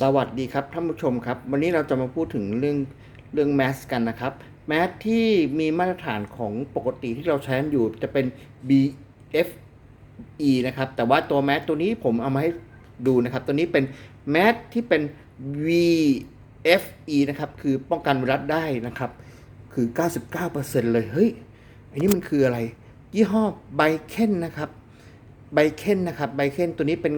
สวัสดีครับท่านผู้ชมครับ วันนี้เราจะมาพูดถึงเรื่องเรื่องแมสกันนะครับ แมสที่มีมาตรฐานของปกติที่เราใช้กันอยู่จะเป็น BFE นะครับ แต่ว่าตัวแมสตัวนี้ผมเอามาให้ดูนะครับ ตัวนี้เป็นแมสที่เป็น VFE นะครับ คือป้องกันไวรัสได้นะครับ คือ 99%เลยเฮ้ยอันนี้มันคืออะไร ยี่ห้อไบเคนนะครับไบเคนนะครับไบเคนตัวนี้เป็น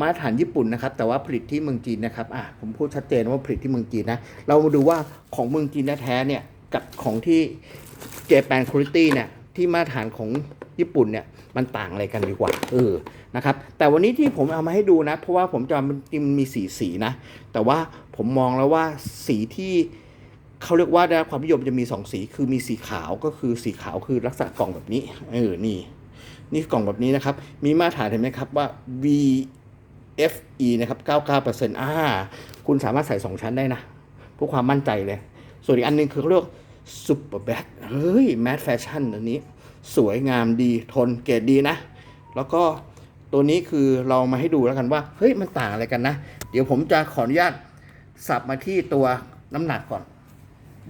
มาตรฐานญี่ปุ่นนะครับ แต่ว่าผลิตที่เมืองจีนนะครับอะผมพูดชัดเจนว่าผลิตที่เมืองจีนนะ เรามาดูว่าของเมืองจีนแท้เนี่ยกับของที่เจแปนคุณ i t y เนี่ยที่มาตรฐานของญี่ปุ่นเนี่ยมันต่างอะไรกันดีกว่า เออนะครับ แต่วันนี้ที่ผมเอามาให้ดูนะ เพราะว่าผมจะมันจริงมีสีสีนะ แต่ว่าผมมองแล้วว่าสีที่เขาเรียกว่าได้รับความนิยมจะมีสองสี คือมีสีขาวก็คือสีขาวคือลักษณะกล่องแบบนี้ เออ นี่ นี่กล่องแบบนี้นะครับ มีมาตรฐานเห็นไหมครับว่า FE นะครับ 99%อ่า คุณสามารถใส่ 2 ชั้นได้นะเพื่อความมั่นใจเลย ส่วนอีกอันหนึงคือเขาเรียกซุปเปอร์แบ็คเฮ้ย แมสแฟชั่นอันนี้ สวยงามดี ทนเกรดดีนะ แล้วก็ตัวนี้คือเรามาให้ดูแล้วกันว่า เฮ้ย มันต่างอะไรกันนะ เดี๋ยวผมจะขออนุญาตสับมาที่ตัวน้ำหนักก่อน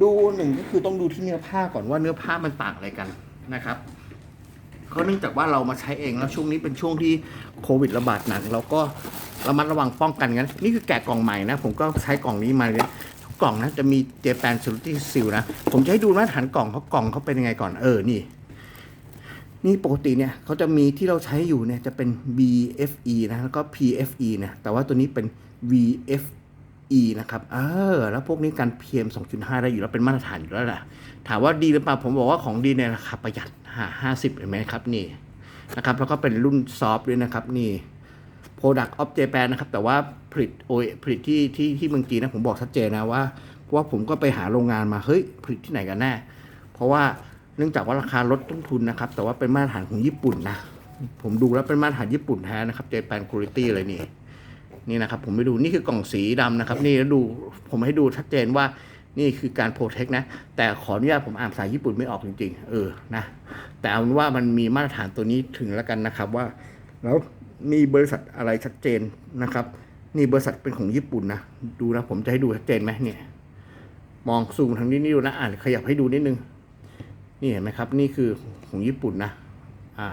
ดูหนึ่งก็คือต้องดูที่เนื้อผ้าก่อนว่าเนื้อผ้ามันต่างอะไรกันนะครับ ก็เนื่องจากว่าเรามาใช้เองแล้วช่วงนี้เป็นช่วงที่โควิดระบาดหนักเราก็ระมัดระวังป้องกันกันนี่คือแกะกล่องใหม่นะ ผมก็ใช้กล่องนี้มาเลยทุกกล่องนะจะมีเจแปน u r i t y Seal นะ ผมจะให้ดูมาตรฐานกล่องเขากล่องเขาเป็นยังไงก่อนเออนี่ นี่ปกติเนี่ยเขาจะมีที่เราใช้อยู่เนี่ยจะเป็น BFE นะแล้วก็ PFE นะแต่ว่าตัวนี้เป็น VFE นะครับเออแล้วพวกนี้การ PM 2.5 ได้อยู่แล้วเป็นมาตรฐานอยู่แล้วแหละถามว่าดีหรือเปล่าผมบอกว่าของดีในราคาประหยัดห้าสิบเห็นไหมครับนี่นะครับแล้วก็เป็นรุ่นซอฟต์ด้วยนะครับนี่ Product of Japan นะครับ แต่ว่าผลิตโอยผลิตที่ที่ที่เมืองจีนนะผมบอกชัดเจนนะว่าเพราะว่าผมก็ไปหาโรงงานมาเฮ้ยผลิตที่ไหนกันแน่เพราะว่าเนื่องจากว่าราคาลดต้นทุนนะครับ แต่ว่าเป็นมาตรฐานของญี่ปุ่นนะ ผมดูแล้วเป็นมาตรฐานญี่ปุ่นแท้นะครับ Japan Quality เลยนี่ นี่นะครับผมไปดูนี่คือกล่องสีดำนะครับ นี่แล้วดูผมให้ดูชัดเจนว่านี่คือการโปรเทคนะ แต่ขออนุญาตผมอ่านภาษาญี่ปุ่นไม่ออกจริง ๆ เออนะแต่เอาเป็นว่ามันมีมาตรฐานตัวนี้ถึงแล้วกันนะครับว่า แล้วมีบริษัทอะไรชัดเจนนะครับ นี่บริษัทเป็นของญี่ปุ่นนะดูนะผมจะให้ดูชัดเจนไหมเนี่ย มองซูมทางนี้นี่ดูนะอ่านขยับให้ดูนิดนึงนี่เห็นไหมครับ นี่คือของญี่ปุ่นนะ อ่า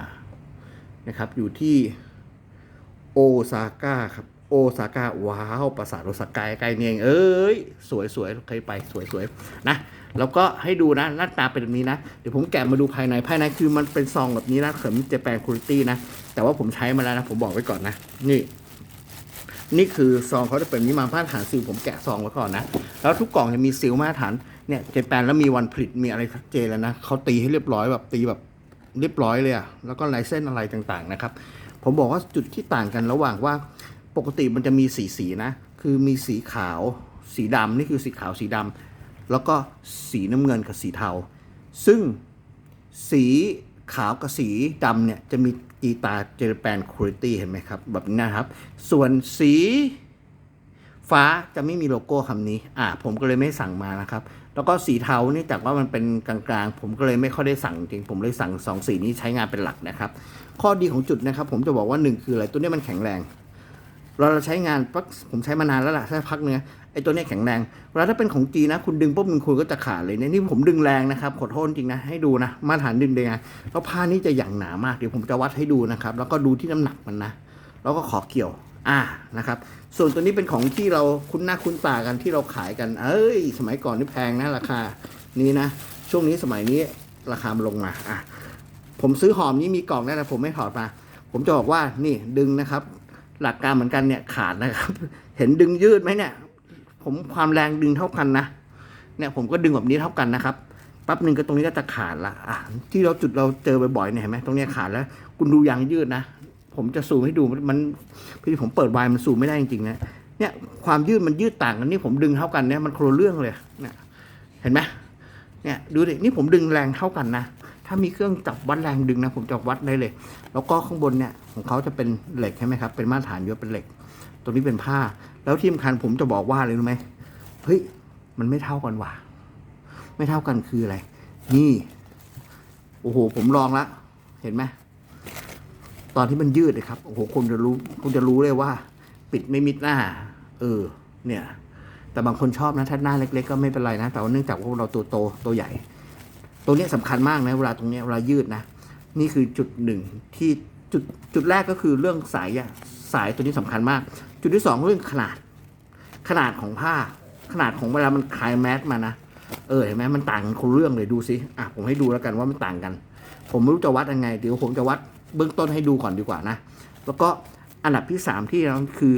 นะครับอยู่ที่โอซาก้าครับ โอซาก้าว้าวปราสาทโอซาก้าใกล้ๆนี่เองเอ้ยสวยสวยเคยไปสวยสวยนะแล้วก็ให้ดูนะหน้าตาเป็นแบบนี้นะ เดี๋ยวผมแกะมาดูภายในภายในคือมันเป็นซองแบบนี้นะเขิมเจแปนคุณตี้นะ แต่ว่าผมใช้มาแล้วนะ ผมบอกไว้ก่อนนะ นี่ นี่คือซองเขาจะเป็นนี้มามาตรฐานซิลผมแกะซองไว้ก่อนนะ แล้วทุกกล่องจะมีซิลมาตรฐานเนี่ยเจแปนแล้วมีวันผลิตมีอะไรชัดเจนแล้วนะเขาตีให้เรียบร้อยแบบตีแบบเรียบร้อยเลยอะแล้วก็ลายเส้นอะไรต่างๆนะครับ ผมบอกว่าจุดที่ต่างกันระหว่างว่า ปกติมันจะมีสีสีนะ คือมีสีขาวสีดำนี่คือสีขาวสีดำแล้วก็สีน้ำเงินกับสีเทา ซึ่งสีขาวกับสีดำเนี่ยจะมีอีตาเจแปนคุณ i t y เห็นไหมครับ แบบนี้นะครับ ส่วนสีฟ้าจะไม่มีโลโก้คำนี้ อ่า ผมก็เลยไม่สั่งมานะครับ แล้วก็สีเทานี่จากว่ามันเป็นกลางๆ ผมก็เลยไม่ค่อยได้สั่งจริง ผมเลยสั่งสองสีนี้ใช้งานเป็นหลักนะครับ ข้อดีของจุดนะครับ ผมจะบอกว่าหนึ่งคืออะไร ตัวนี้มันแข็งแรง เราใช้งานปักผมใช้มานานแล้วล่ะสักพักเนื้อไอ้ตัวนี้แข็งแรงเวลาถ้าเป็นของจีนนะ คุณดึงปุ๊บมันคุณก็จะขาดเลยเนี่ยนี่ผมดึงแรงนะครับขอโทษจริงนะให้ดูนะมาตรฐานดึงได้ไงแล้วผ้านี่จะอย่างหนามากเดี๋ยวผมจะวัดให้ดูนะครับ แล้วก็ดูที่น้ำหนักมันนะแล้วก็ขอเกี่ยวอ่านะครับ ส่วนตัวนี้เป็นของที่เราคุ้นหน้าคุ้นตากันที่เราขายกัน เอ้ย สมัยก่อนนี่แพงนะราคานี้นะ ช่วงนี้สมัยนี้ราคามันลงมาอะผมซื้อหอมนี้มีกล่องได้นะผมไม่ถอดมา ผมจะบอกว่านี่ดึงนะครับ หลักการเหมือนกันเนี่ยขาดนะครับ เห็นดึงยืดไหมเนี่ย ผมความแรงดึงเท่ากันนะเนี่ยผมก็ดึงแบบนี้เท่ากันนะครับแป๊บหนึ่งก็ตรงนี้ก็จะขาดละอะที่เราจุดเราเจอบ่อยๆเนี่ยเห็นไหมตรงนี้ขาดแล้ว คุณดูยางยืดนะผมจะซูมให้ดูมันพี่ผมเปิดไวน์มันซูมไม่ได้จริงๆนะเนี่ยความยืดมันยืดต่างกันนี่ผมดึงเท่ากันเนี่ยมันโครเรื่องเลยเนี่ยเห็นไหมเนี่ยดูดินี่ผมดึงแรงเท่ากันนะ ถ้ามีเครื่องจับวัดแรงดึงนะ ผมจะวัดได้เลย แล้วก็ข้างบนเนี่ยของเขาจะเป็นเหล็กใช่ไหมครับเป็นมาตรฐานยศเป็นเหล็กตรงนี้เป็นผ้า แล้วที่สำคัญผมจะบอกว่าเลยรู้ไหมเฮ้ยมันไม่เท่ากันว่ะไม่เท่ากันคืออะไร นี่โอ้โหผมลองละเห็นไหมตอนที่มันยืดเลยครับโอ้โหคุณจะรู้คุณจะรู้เลยว่า ปิดไม่มิดหน้า เออ เนี่ย แต่บางคนชอบนะถ้าหน้าเล็ก ๆ ก็ไม่เป็นไรนะ แต่ว่าเนื่องจากว่าเราตัวโตตัวใหญ่ ตัวนี้ยสำคัญมากนะเวลาตรงนี้เวลายืดนะ นี่คือจุดหนึ่งที่จุดจุดแรกก็คือเรื่องสายอะสายตัวนี้สำคัญมาก จุดที่สองเรื่องขนาด ขนาดของผ้า ขนาดของเวลามันคลายแมสมานะเออเห็นไหมมันต่างกันคนเรื่องเลยดูสิอะผมให้ดูแล้วกันว่ามันต่างกัน ผมไม่รู้จะวัดยังไงเดี๋ยวผมจะวัดเบื้องต้นให้ดูก่อนดีกว่านะ แล้วก็อันดับที่สามที่เราคือ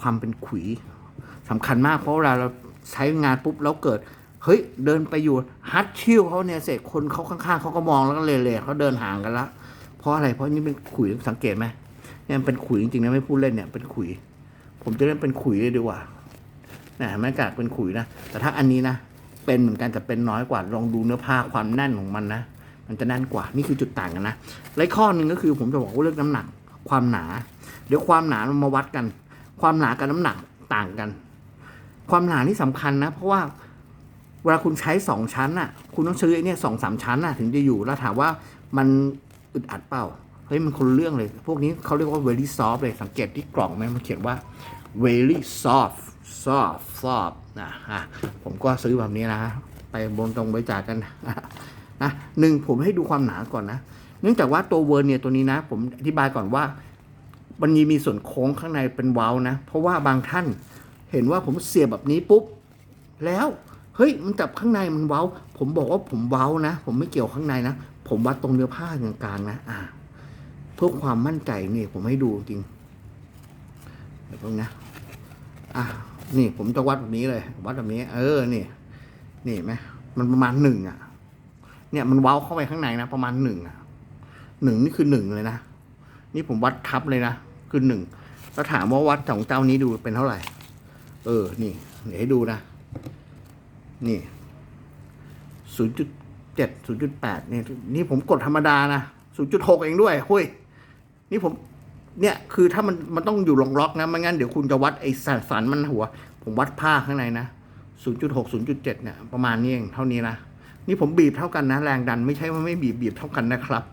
ความเป็นขุยสำคัญมากเพราะเวลาเราใช้งานปุ๊บแล้วเกิด เฮ้ยเดินไปอยู่ฮัตชิลเขาเนี่ยเสร็จคนเขาข้างๆเขาก็มองแล้วก็เละๆเขาเดินห่างกันละเพราะอะไรเพราะนี่เป็นขุยสังเกตไหมเนี่ยเป็นขุยจริงๆนะไม่พูดเล่นเนี่ยเป็นขุย ผมจะเล่นเป็นขุยเลยดีกว่านะเห็นไหม่กากเป็นขุยนะแต่ถ้าอันนี้นะเป็นเหมือนกันแต่เป็นน้อยกว่าลองดูเนื้อผ้าความแน่นของมันนะมันจะแน่นกว่านี่คือจุดต่างกันนะและข้อหนึ่งก็คือผมจะบอกว่าเรื่องน้ำหนักความหนา เดี๋ยวความหนามันมาวัดกัน ความหนากับน้ำหนักต่างกัน ความหนานี่สำคัญนะ เพราะว่า เวลาคุณใช้สองชั้นน่ะ คุณต้องซื้อไอ้เนี่ยสองสามชั้นน่ะถึงจะอยู่แล้วถามว่ามันอึดอัดเปล่าเฮ้ยมันคนเรื่องเลย พวกนี้เขาเรียกว่า very soft เลยสังเกตที่กล่องไหมมันเขียนว่า very soft soft soft นะฮะผมก็ซื้อแบบนี้นะไปบนตรงบริจาคกันนะหนึ่งผมให้ดูความหนาก่อนนะ เนื่องจากว่าตัวเวอร์เนี่ยตัวนี้นะ ผมอธิบายก่อนว่า มันมีส่วนโค้งข้างในเป็นเว้านะ เพราะว่าบางท่านเห็นว่าผมเสียบแบบนี้ปุ๊บ แล้ว เฮ้ยมันจับข้างในมันเว้า ผมบอกว่าผมเว้านะ ผมไม่เกี่ยวข้างในนะผมวัดตรงเนื้อผ้ากลางๆนะอ่าเพื่อความมั่นใจนี่ผมให้ดูจริงเดี๋ยวตรงนะอะนี่ผมจะวัดแบบนี้เลย วัดแบบนี้ เออนี่นี่ไหมมันประมาณหนึ่งอะ เนี่ยมันเว้าเข้าไปข้างในนะประมาณหนึ่งอะหนึ่งนี่คือหนึ่งเลยนะนี่ผมวัดทับเลยนะคือหนึ่งแล้วถามว่าวัดของเจ้านี้ดูเป็นเท่าไหร่ เออ นี่ เดี๋ยวให้ดูนะ นี่ศูนย์จุดเจ็ดศูนย์จุดแปดนี่นี่ผมกดธรรมดานะศูนย์จุดหกเองด้วยหุ้ย นี่ผม เนี่ยคือถ้ามันมันต้องอยู่ลงล็อกนะไม่งั้นเดี๋ยวคุณจะวัดไอ้สันสันมันหัว ผมวัดผ้าข้างในนะศูนย์จุดหกศูนย์จุดเจ็ดเนี่ยประมาณนี้เองเท่านี้นะนี่ผมบีบเท่ากันนะ แรงดันไม่ใช่ว่าไม่บีบบีบเท่ากันนะครับ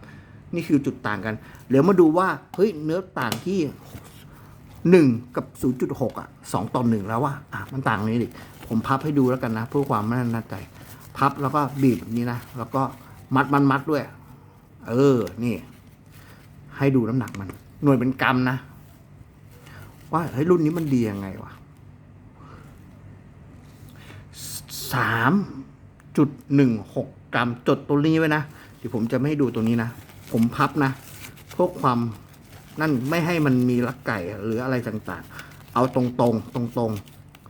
นี่คือจุดต่างกัน เดี๋ยวมาดูว่าเฮ้ยเนื้อต่างที่ หนึ่งกับศูนย์จุดหกอะสองต่อหนึ่งแล้วว่าอะมันต่างนี้ดิ ผมพับให้ดูแล้วกันนะเพื่อความไม่แน่ใจ พับแล้วก็บีบแบบนี้นะ แล้วก็มัดมันมัดด้วย เออ นี่ ให้ดูน้ำหนักมัน หน่วยเป็นกรัมนะ ว่าเฮ้ยรุ่นนี้มันดียังไงวะสามจุดหนึ่งหกกรัม จดตัวนี้ไว้นะเดี๋ยวผมจะไม่ให้ดูตัวนี้นะ ผมพับนะเพื่อความ นั่นไม่ให้มันมีลักไก่หรืออะไรต่างๆ เอาตรงๆตรง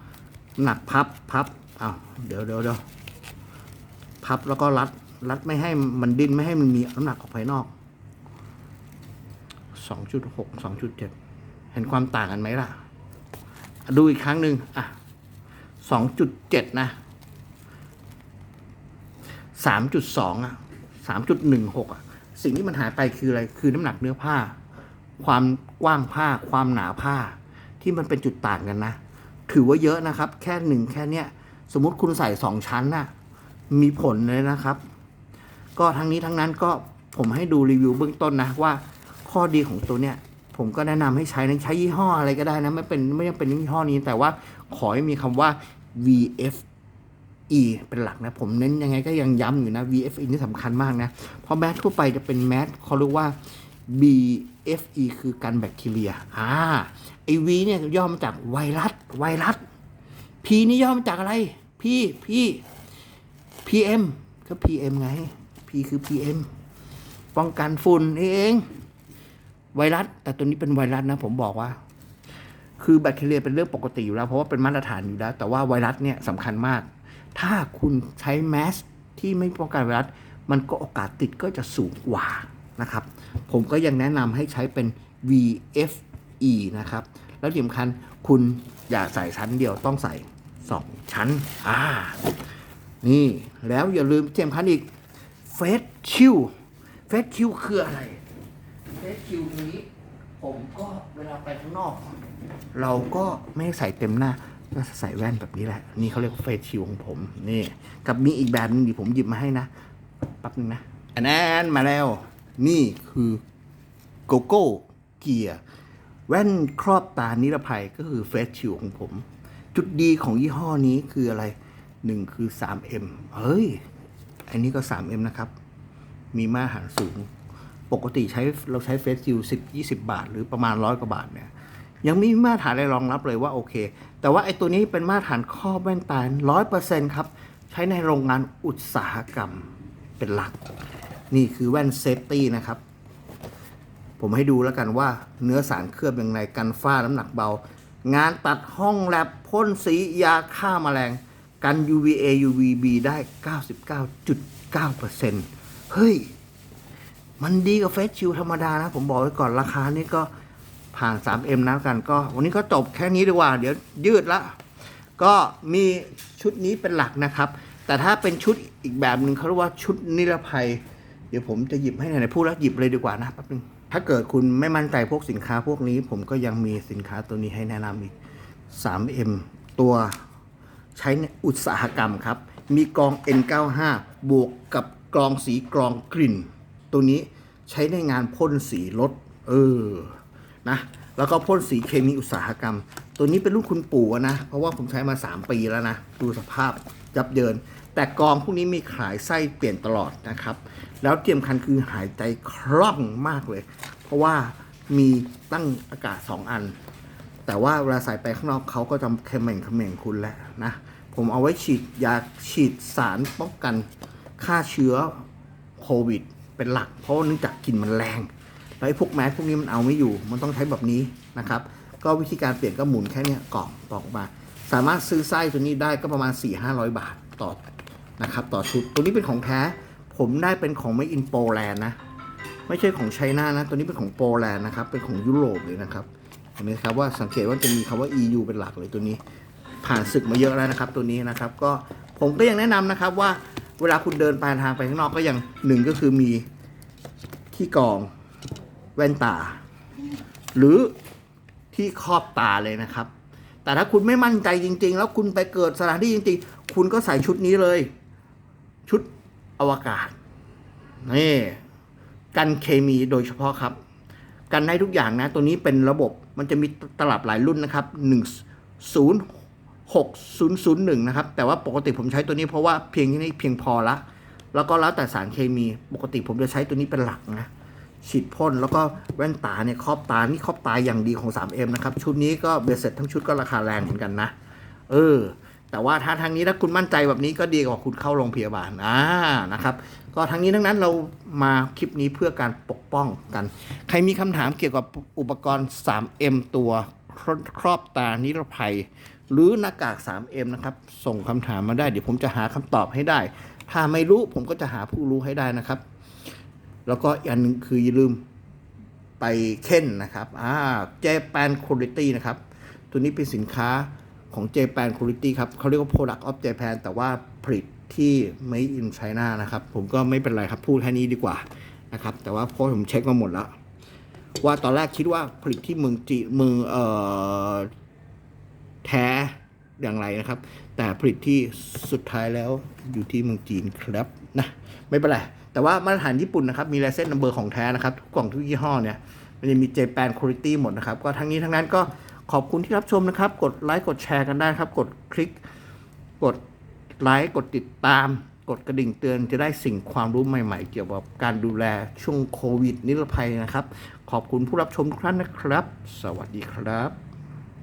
ๆหนักพับพับอ้าวเดี๋ยวเดี๋ยวเดี๋ยวพับแล้วก็รัด รัดไม่ให้มันดิ้นไม่ให้มันมีน้ำหนักออกภายนอกสองจุดหกสองจุดเจ็ดเห็นความต่างกันไหมล่ะ ดูอีกครั้งหนึ่งอะสองจุดเจ็ดนะสามจุดสองอะสามจุดหนึ่งหกอะ สิ่งที่มันหายไปคืออะไร คือน้ำหนักเนื้อผ้า ความกว้างผ้า ความหนาผ้า ที่มันเป็นจุดต่างกันนะ ถือว่าเยอะนะครับ แค่หนึ่งแค่เนี้ย สมมติคุณใส่สองชั้นน่ะ มีผลเลยนะครับ ก็ทั้งนี้ทั้งนั้นก็ผมให้ดูรีวิวเบื้องต้นนะว่าข้อดีของตัวเนี้ยผมก็แนะนำให้ใช้นะใช้ยี่ห้ออะไรก็ได้นะไม่เป็นไม่จำเป็นยี่ห้อนี้ แต่ว่าขอให้มีคำว่า VFE เป็นหลักนะ ผมเน้นยังไงก็ยังย้ำอยู่นะ VFE นี่สำคัญมากนะ เพราะแมสทั่วไปจะเป็นแมสเขาเรียกว่า B FE คือกันแบคทีเรีย อ่า ไอ V เนี่ยย่อมาจากไวรัส ไวรัส P นี่ย่อมาจากอะไร P P PM ก็ PM ไง P คือ PM ป้องกันฝุ่นนี่เอง ไวรัส แต่ตัวนี้เป็นไวรัสนะ ผมบอกว่า คือแบคทีเรียเป็นเรื่องปกติอยู่แล้ว เพราะว่าเป็นมาตรฐานอยู่แล้ว แต่ว่าไวรัสเนี่ยสำคัญมาก ถ้าคุณใช้แมสที่ไม่ป้องกันไวรัส มันก็โอกาสติดก็จะสูงกว่า นะครับ ผมก็ยังแนะนำให้ใช้เป็น VFE นะครับ แล้วที่สำคัญคุณอย่าใส่ชั้นเดียวต้องใส่สองชั้น อ่า นี่แล้วอย่าลืมเทียมคันอีกเฟสชิลเฟสชิลคืออะไรเฟสชิลนี้ ผมก็เวลาไปข้างนอก เราก็ไม่ใส่เต็มหน้าก็ใส่แว่นแบบนี้แหละ นี่เขาเรียกว่าเฟสชิลของผม นี่ กับมีอีกแบบหนึงดิผมหยิบมาให้นะ แป๊บนึงนะอันนั้นมาแล้ว นี่คือโกโก้เกียร์แว่นครอบตานิรภัยก็คือเฟสชิลของผม จุดดีของยี่ห้อนี้คืออะไรหนึ่งคือ 3M เฮ้ย อันนี้ก็ 3M นะครับ มีมาตรฐานสูง ปกติใช้เราใช้เฟสซิลสิบยี่สิบาท หรือประมาณร้อยกว่าบาทเนี่ยยังไม่มีมาตรฐานอะไรรองรับเลยว่าโอเค แต่ว่าไอ้ตัวนี้เป็นมาตรฐานครอบแว่นตาร้อยเปอร์เซ็นครับ ใช้ในโรงงานอุตสาหกรรมเป็นหลัก นี่คือแว่นเซฟตี้นะครับ ผมให้ดูแล้วกันว่าเนื้อสารเคลือบอยังไงกันฝ้าน้ำหนักเบา งานตัดห้องแลบพ่นสียาฆ่ามาแมลง กัน UVA UVB ได้ 99.9%เฮ้ย มันดีกว่าเฟสชิลธรรมดานะ ผมบอกไว้ก่อนราคานี่ก็ผ่าน 3M นะกันก็ วันนี้ก็จบแค่นี้ดีกว่า เดี๋ยวยืดละ ก็มีชุดนี้เป็นหลักนะครับ แต่ถ้าเป็นชุดอีกแบบหนึ่งเขาเรียกว่าชุดนิรภัย เดี๋ยวผมจะหยิบให้ไหนๆพูดแล้วหยิบเลยดีกว่านะแป๊บนึงถ้าเกิดคุณไม่มั่นใจพวกสินค้าพวกนี้ ผมก็ยังมีสินค้าตัวนี้ให้แนะนำอีก 3M ตัวใช้ในอุตสาหกรรมครับ มีกรอง N95 บวกกับกรองสีกรองกลิ่น ตัวนี้ใช้ในงานพ่นสีรถ เออ นะ แล้วก็พ่นสีเคมีอุตสาหกรรม ตัวนี้เป็นรุ่นคุณปู่นะ เพราะว่าผมใช้มา 3 ปีแล้วนะ ดูสภาพยับเยิน แต่กองพวกนี้มีขายไส้เปลี่ยนตลอดนะครับ แล้วเตรียมคันคือหายใจคล่องมากเลย เพราะว่ามีตั้งอากาศ 2 อัน แต่ว่าเวลาใส่ไปข้างนอกเขาก็จะเขม่งเขม่งคุณแหละนะ ผมเอาไว้ฉีดยาฉีดสารป้องกันฆ่าเชื้อโควิด เป็นหลัก เพราะว่าเนื่องจากกลิ่นมันแรงแล้วไอ้พวกแมสพวกนี้มันเอาไม่อยู่ มันต้องใช้แบบนี้นะครับ ก็วิธีการเปลี่ยนก็หมุนแค่เนี้ยกล่องตอกมา สามารถซื้อไส้ตัวนี้ได้ก็ประมาณ 4-500 บาทต่อ นะครับต่อชุดตัวนี้เป็นของแท้ ผมได้เป็นของไม่อินโปแลนด์นะ ไม่ใช่ของไชน่านะ ตัวนี้เป็นของโปแลนด์นะครับ เป็นของยุโรปเลยนะครับเห็นไหมครับว่าสังเกตว่าจะมีคำว่า EU เป็นหลักเลยตัวนี้ ผ่านศึกมาเยอะแล้วนะครับ ตัวนี้นะครับ ก็ผมก็ยังแนะนำนะครับว่าเวลาคุณเดินไปทางไปข้างนอกก็ยังหนึ่งก็คือมีที่กองแว่นตา หรือที่ครอบตาเลยนะครับ แต่ถ้าคุณไม่มั่นใจจริง ๆ แล้วคุณไปเกิดสถานที่จริง ๆ คุณก็ใส่ชุดนี้เลย ชุดอวกาศนี่กันเคมีโดยเฉพาะครับ กันได้ทุกอย่างนะ ตัวนี้เป็นระบบมันจะมีตลับหลายรุ่นนะครับ 1 0 6 0 0 1 นะครับ แต่ว่าปกติผมใช้ตัวนี้เพราะว่าเพียงนี้เพียงพอละ แล้วก็แล้วแต่สารเคมีปกติผมจะใช้ตัวนี้เป็นหลักนะฉีดพ่นแล้วก็แว่นตาเนี่ยครอบตา นี่ครอบตาอย่างดีของ 3M นะครับ ชุดนี้ก็เบสเสร็จทั้งชุดก็ราคาแรงเหมือนกันนะ เออ แต่ว่าถ้าทางนี้ถ้าคุณมั่นใจแบบนี้ก็ดีกว่าคุณเข้าโรงพยาบาลอ่านะครับ ก็ทั้งนี้ทั้งนั้นเรามาคลิปนี้เพื่อการปกป้องกัน ใครมีคำถามเกี่ยวกับอุปกรณ์ 3M ตัวครอบตานิรภัย หรือหน้ากาก 3M นะครับ ส่งคำถามมาได้ เดี๋ยวผมจะหาคำตอบให้ได้ ถ้าไม่รู้ผมก็จะหาผู้รู้ให้ได้นะครับ แล้วก็อีกอันหนึงคืออย่าลืมไปเค้นนะครับอ่าเจแปนคุณ i t y นะครับ ตัวนี้เป็นสินค้า ของ Japan Quality ครับเขาเรียกว่า Product of Japan แต่ว่าผลิตที่ Made in China นะครับ ผมก็ไม่เป็นไรครับพูดแค่นี้ดีกว่านะครับ แต่ว่าเพราะผมเช็คมาหมดแล้ว ว่าตอนแรกคิดว่าผลิตที่เมืองจีเมืองเอ่อแท้อย่างไรนะครับ แต่ผลิตที่สุดท้ายแล้วอยู่ที่เมืองจีนครับนะไม่เป็นไร แต่ว่ามาตรฐานญี่ปุ่นนะครับ มีลายเส้นนัมเบอร์ของแท้นะครับ ทุกกล่องทุกยี่ห้อเนี่ย มันจะมีเจแปนคุณ i t y หมดนะครับ ก็ทั้งนี้ทั้งนั้นก็ ขอบคุณที่รับชมนะครับ กดไลค์กดแชร์กันได้ครับ กดคลิก กดไลค์กดติดตาม กดกระดิ่งเตือนจะได้สิ่งความรู้ใหม่ๆ เกี่ยวกับการดูแลช่วงโควิดนิรภัยนะครับ ขอบคุณผู้รับชมทุกท่านนะครับ สวัสดีครับ